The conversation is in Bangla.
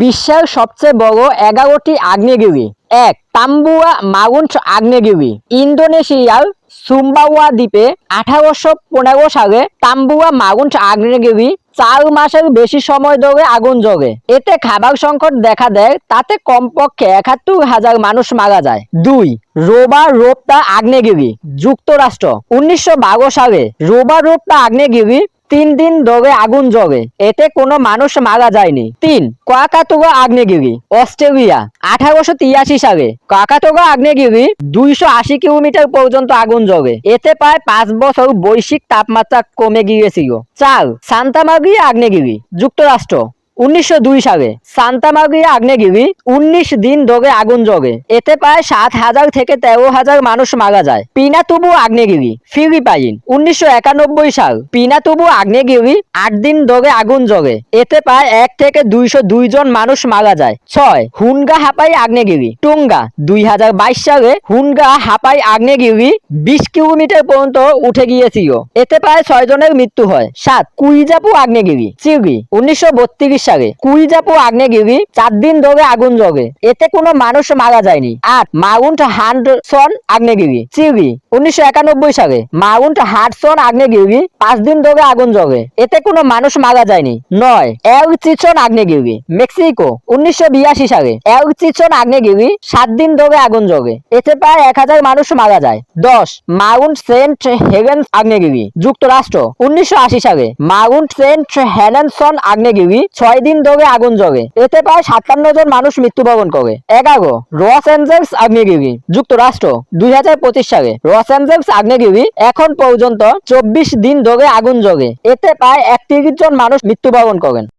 বিশ্বের সবচেয়ে বড় এগারোটি আগ্নেয়গিরি। এক, তাম্বুয়া মাউন্ট আগ্নেয়গিরি। ইন্দোনেশিয়ার সুম্বাওয়া দ্বীপে আঠারোশো পনেরো সালে তাম্বুয়া মাউন্ট আগ্নেয়গিরি চার মাসের বেশি সময় ধরে আগুন জ্বলে। এতে খাবার সংকট দেখা দেয়, তাতে কমপক্ষে একাত্তর হাজার মানুষ মারা যায়। দুই রোবা রোপ্তা আগ্নেয়গিরি। যুক্তরাষ্ট্র, উনিশশো বারো সালে রোবা রোপ্তা আগ্নেয়গিরি তিন দিন ধরে আগুন জ্বলে। এতে কোনো মানুষ মারা যায়নি। তিন, কাকাতোগা আগ্নেয়গিরি, অস্ট্রেলিয়া, আঠারোশো তিরাশি সালে। কাকাতোগা আগ্নেয়গিরি দুইশো আশি কিলোমিটার পর্যন্ত আগুন জ্বলে। এতে প্রায় পাঁচ বছর বৈশ্বিক তাপমাত্রা কমে গিয়েছিল। চার, সান্তামাগি আগ্নেয়গিরি, যুক্তরাষ্ট্র। উনিশশো দুই সালে সান্তামাগিয়া আগ্নেয়গিরি উনিশ দিন ধরে আগুন জ্বলে। এতে প্রায় সাত হাজার থেকে তেরো হাজার মানুষ মারা যায়। পিনাতুবু আগ্নেয়গিরি, ফিলিপাইন, উনিশশো একানব্বই সাল। পিনাতুবু আগ্নেয়গিরি আট দিন ধরে আগুন জ্বলে। এতে প্রায় এক থেকে দুইশো দুই জন মানুষ মারা যায়। ছয়, হুনগা হাপাই আগ্নেয়গিরি টুঙ্গা দুই হাজার বাইশ সালে হুনগা হাপাই আগ্নেয়গিরি বিশ কিলোমিটার পর্যন্ত উঠে গিয়েছিল। এতে প্রায় ছয় জনের মৃত্যু হয়। সাত, কুইজাপু আগ্নেয়গিরি, চিলি, উনিশশো বত্রিশ সালে কুইজাপু আগ্নেয়গিরি চার দিন ধরে আগুন জ্বলে। এতে কোনো মানুষ মারা যায়নি। আট মাউন্ট হান্ডসন আগ্নেয়গিরি চিলি উনিশশো একানব্বই সালে মাউন্ট হাডসন আগ্নেয়গিরি পাঁচ দিন ধরে আগুন জ্বলে। এতে কোনো মানুষ মারা যায়নি। নয় এল চিচন আগ্নেয়গিরি মেক্সিকো, উনিশশো বিয়াশি সালে এল চিচন আগ্নেয়গিরি সাত দিন ধরে আগুন জ্বলে। এতে প্রায় এক হাজার মানুষ মারা যায়। দশ, মাউন্ট সেন্ট হেভেন্স আগ্নেয়গিরি যুক্তরাষ্ট্র, উনিশশো আশি সালে মাউন্ট সেন্ট হেলেনসন আগ্নেয়গিরি ছয় দিন ধরে আগুন জগে। এতে প্রায় সাতান্ন জন মানুষ মৃত্যুবরণ করে। এগারো, রস এঞ্জেলস আগ্নেয়গিরি, যুক্তরাষ্ট্র, দুই হাজার পঁচিশ সালে। রস এঞ্জেলস আগ্নেয়গিরি এখন পর্যন্ত চব্বিশ দিন ধরে আগুন জগে। এতে প্রায় একত্রিশ জন মানুষ মৃত্যুবরণ করেন।